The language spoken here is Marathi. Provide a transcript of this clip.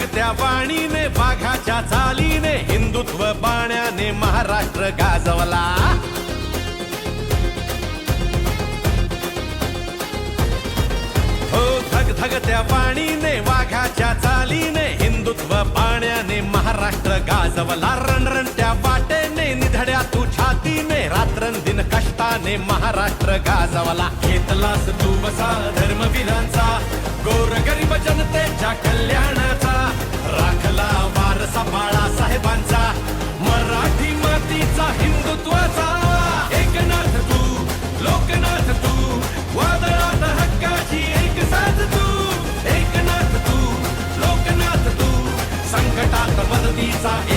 धगधगत्या वाणीने वाघाच्या चालीने हिंदुत्व बाण्याने महाराष्ट्र गाजवला. हो धग धगत्या वाणीने वाघाच्या चालीने हिंदुत्व पाण्याने महाराष्ट्र गाजवला. रणरणत्या वाटेने निधड्या तू छातीने रात्रंदिन कष्टाने महाराष्ट्र गाजवला. घेतलास तू बसा धर्मवीरांचा गोर गरीब जनतेच्या कल्याण Pizza